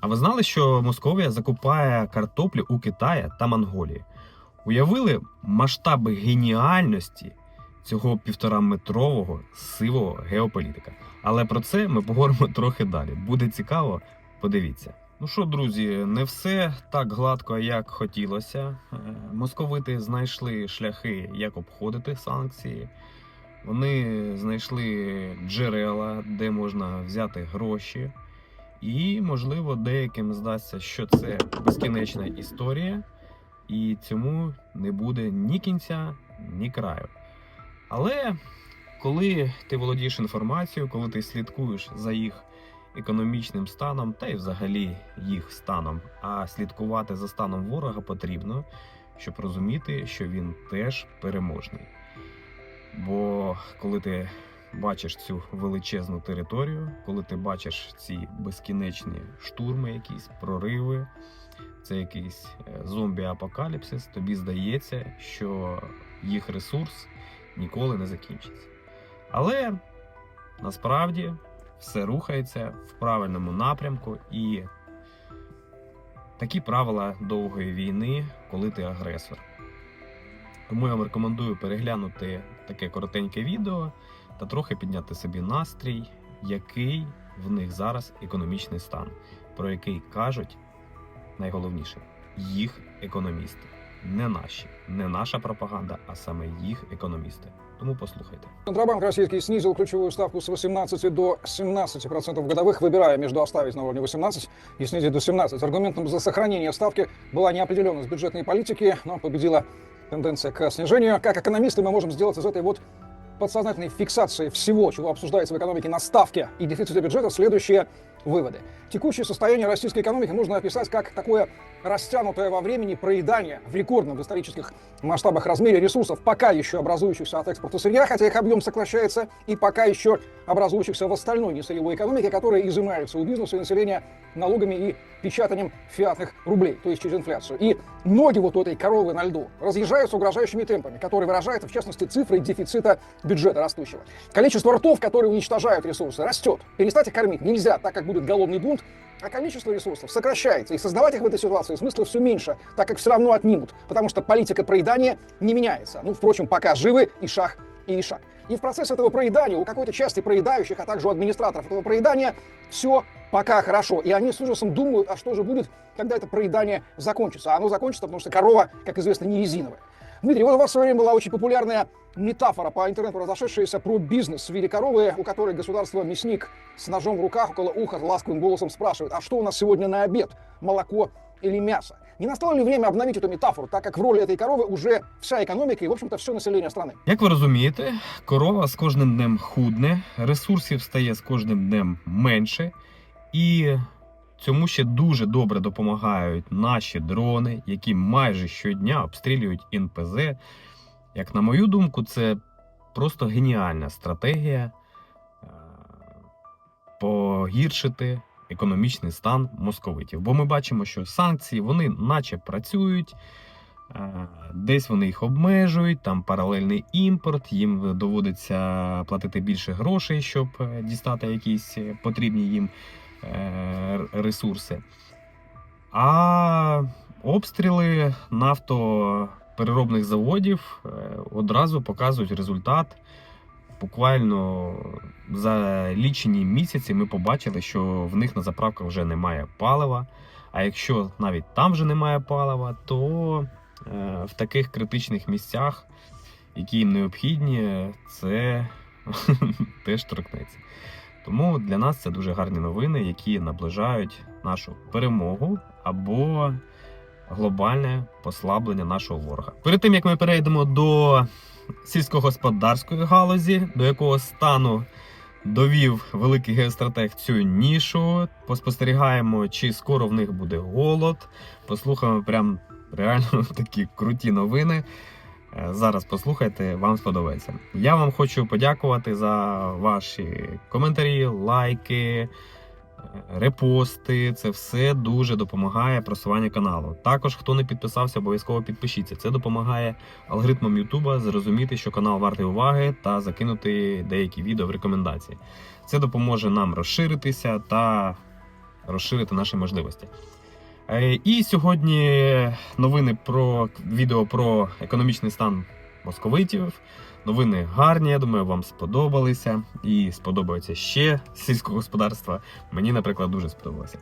А ви знали, що Московія закупає картоплю у Китаї та Монголії? Уявили масштаби геніальності цього півтораметрового сивого геополітика. Але про це ми поговоримо трохи далі. Буде цікаво, подивіться. Ну що, друзі, не все так гладко, як хотілося. Е, Московити знайшли шляхи, як обходити санкції. Вони знайшли джерела, де можна взяти гроші. І, можливо, деяким здасться, що це безкінечна історія, і цьому не буде ні кінця, ні краю. Але коли ти володієш інформацією, коли ти слідкуєш за їх економічним станом та й взагалі їх станом, а слідкувати за станом ворога потрібно, щоб розуміти, що він теж переможний. Бо коли ти бачиш цю величезну територію, коли ти бачиш ці безкінечні штурми, якісь прориви, це якийсь е, зомбі-апокаліпсис, тобі здається, що їх ресурс ніколи не закінчиться. Але насправді все рухається в правильному напрямку, і такі правила довгої війни, коли ти агресор. Тому я вам рекомендую переглянути таке коротеньке відео та трохи підняти собі настрій, який в них зараз економічний стан, про який кажуть найголовніше їх економісти, не наші, не наша пропаганда, а саме їх економісти. Тому послухайте. Центробанк российский снизил ключевую ставку с 18 до 17% годовых, выбирая между оставить на уровне 18 и снизить до 17. Аргументом за сохранение ставки была неопределенность бюджетной политики, но победила тенденция к снижению. Как экономисты мы можем сделать из этой вот подсознательной фиксации всего, чего обсуждается в экономике на ставке и дефиците бюджета, следующие выводы. Текущее состояние российской экономики можно описать как такое растянутое во времени проедание в рекордном в исторических масштабах размере ресурсов, пока еще образующихся от экспорта сырья, хотя их объем сокращается, и пока еще образующихся в остальной несырьевой экономике, которая изымается у бизнеса и населения налогами и печатанием фиатных рублей, то есть через инфляцию. И ноги вот у этой коровы на льду разъезжаются угрожающими темпами, которые выражаются, в частности, цифрой дефицита бюджета растущего. Количество ртов, которые уничтожают ресурсы, растет. Перестать их кормить нельзя, так как будет голодный бунт, а количество ресурсов сокращается, и создавать их в этой ситуации смысла все меньше, так как все равно отнимут, потому что политика проедания не меняется. Ну, впрочем, пока живы и шаг, и шаг. И в процессе этого проедания у какой-то части проедающих, а также у администраторов этого проедания все пока хорошо. И они с ужасом думают, а что же будет, когда это проедание закончится. А оно закончится, потому что корова, как известно, не резиновая. Дмитрий, вот у вас в свое время была очень популярная метафора по интернету разошедшаяся про бизнес в виде коровы, у которой государство-мясник с ножом в руках около уха ласковым голосом спрашивает, а что у нас сегодня на обед, молоко или мясо? Не настало ли время обновить эту метафору, так как в роли этой коровы уже вся экономика и, в общем-то, все население страны? Як ви розумієте, корова з кожним днем худне, ресурсів стає з кожним днем менше, і цьому ще дуже добре допомагають наші дрони, які майже щодня обстрілюють НПЗ. Як на мою думку, це просто геніальна стратегія е, погіршити економічний стан московитів. Бо ми бачимо, що санкції вони наче працюють. Е, Десь вони їх обмежують, там паралельний імпорт, їм доводиться платити більше грошей, щоб е, дістати якісь потрібні їм ресурси. А обстріли нафтопереробних заводів е, одразу показують результат. Буквально за лічені місяці ми побачили, що в них на заправках вже немає палива. А якщо навіть там вже немає палива, то е, в таких критичних місцях, які їм необхідні, це теж торкнеться. Тому для нас це дуже гарні новини, які наближають нашу перемогу або глобальне послаблення нашого ворога. Перед тим як ми перейдемо до сільськогосподарської галузі, до якого стану довів великий геостратег цю нішу. Поспостерігаємо, чи скоро в них буде голод. Послухаємо прям реально такі круті новини. Е, Зараз послухайте, вам сподобається. Я вам хочу подякувати за ваші коментарі, лайки, е, репости. Це все дуже допомагає просуванню каналу. Також, хто не підписався, обов'язково підпишіться. Це допомагає алгоритмам Ютуба зрозуміти, що канал вартий уваги, та закинути деякі відео в рекомендації. Це допоможе нам розширитися та розширити наші можливості. Е, І сьогодні новини про відео про економічний стан московитів. Новини гарні, я думаю, вам сподобалися і сподобаються ще сільського господарства. Мені, наприклад, дуже сподобалося.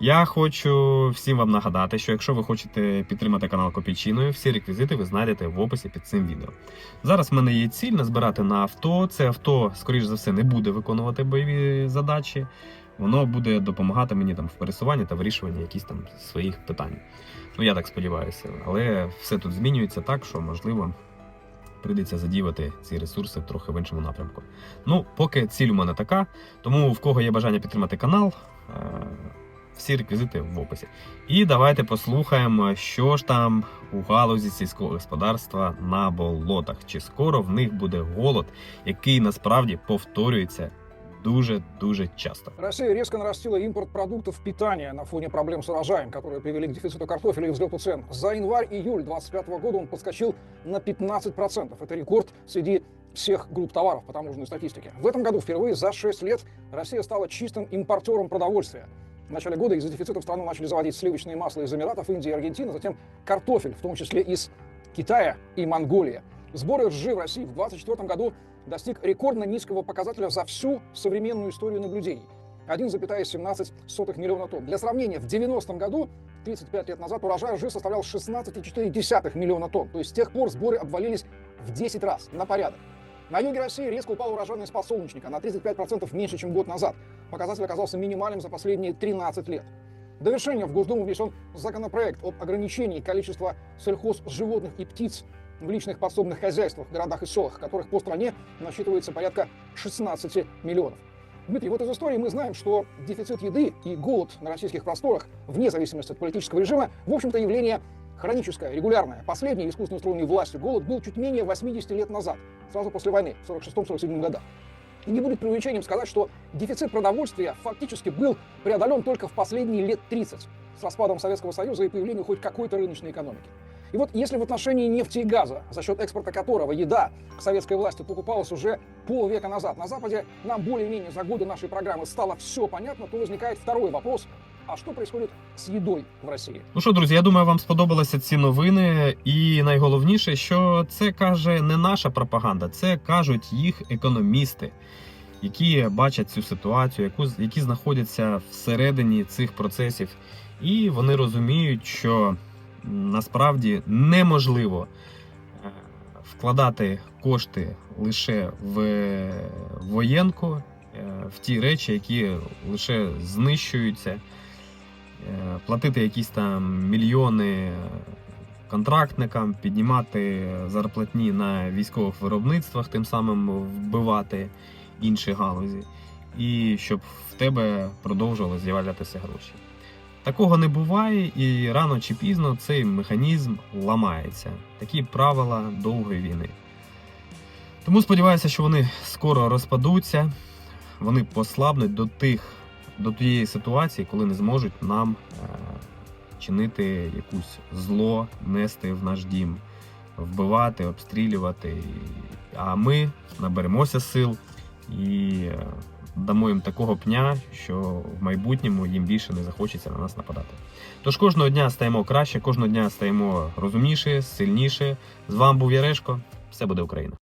Я хочу всім вам нагадати, що якщо ви хочете підтримати канал Копійчиною, всі реквізити ви знайдете в описі під цим відео. Зараз в мене є ціль назбирати на авто. Це авто, скоріш за все, не буде виконувати бойові задачі. Воно буде допомагати мені там в пересуванні та вирішуванні якихось там своїх питань. Ну я так сподіваюся, але все тут змінюється так, що можливо прийдеться задіяти ці ресурси трохи в іншому напрямку. Ну, поки ціль у мене така, тому в кого є бажання підтримати канал, е, всі реквізити в описі. І давайте послухаємо, що ж там у галузі сільського господарства на болотах. Чи скоро в них буде голод, який насправді повторюється дуже дуже часто. Россия резко нарастила импорт продуктов питания на фоне проблем с урожаем, которые привели к дефициту картофеля и взлету цен. За январь-июль 2025 года он подскочил на 15%. Это рекорд среди всех групп товаров по таможенной статистике. В этом году впервые за 6 лет Россия стала чистым импортером продовольствия. В начале года из-за дефицита в страну начали заводить сливочные масла из Эмиратов, Индии и Аргентины, затем картофель, в том числе из Китая и Монголии. Сбор ржи в России в 2024 году достиг рекордно низкого показателя за всю современную историю наблюдений. 1,17 миллиона тонн. Для сравнения, в 90-м году, 35 лет назад, урожай ржи составлял 16,4 миллиона тонн. То есть с тех пор сборы обвалились в 10 раз на порядок. На юге России резко упала урожайность подсолнечника на 35% меньше, чем год назад. Показатель оказался минимальным за последние 13 лет. Довершение в Госдуму внесен законопроект об ограничении количества сельхозживотных и птиц в личных подсобных хозяйствах, городах и селах, которых по стране насчитывается порядка 16 миллионов. Дмитрий, вот из истории мы знаем, что дефицит еды и голод на российских просторах, вне зависимости от политического режима, в общем-то явление хроническое, регулярное. Последний искусственно устроенный властью голод был чуть менее 80 лет назад, сразу после войны, в 46-47 годах. И не будет преувеличением сказать, что дефицит продовольствия фактически был преодолен только в последние лет 30 с распадом Советского Союза и появлением хоть какой-то рыночной экономики. И вот если в отношении нефти и газа, за счет экспорта которого еда к советской власти покупалась уже полвека назад, на Западе нам более-менее за годы нашей программы стало все понятно, то возникает второй вопрос. А что происходит с едой в России? Ну що, друзі, я думаю, вам сподобалися ці новини. І найголовніше, що це каже не наша пропаганда, це кажуть їх економісти, які бачать цю ситуацію, яку, які знаходяться всередині цих процесів, і вони розуміють, що м, насправді неможливо е, вкладати кошти лише в воєнку, е, в ті речі, які лише знищуються е, платити якісь там мільйони контрактникам, піднімати зарплатні на військових виробництвах, тим самим вбивати інші галузі, і щоб в тебе продовжували з'являтися гроші. Такого не буває, і рано чи пізно цей механізм ламається. Такі правила довгої війни. Тому сподіваюся, що вони скоро розпадуться, вони послабнуть до тих до тієї ситуації, коли не зможуть нам е, чинити якусь зло, нести в наш дім, вбивати, обстрілювати. А ми наберемося сил і е, дамо їм такого пня, що в майбутньому їм більше не захочеться на нас нападати. Тож кожного дня стаємо краще, кожного дня стаємо розумніше, сильніше. З вами був Ярешко. Все буде Україна!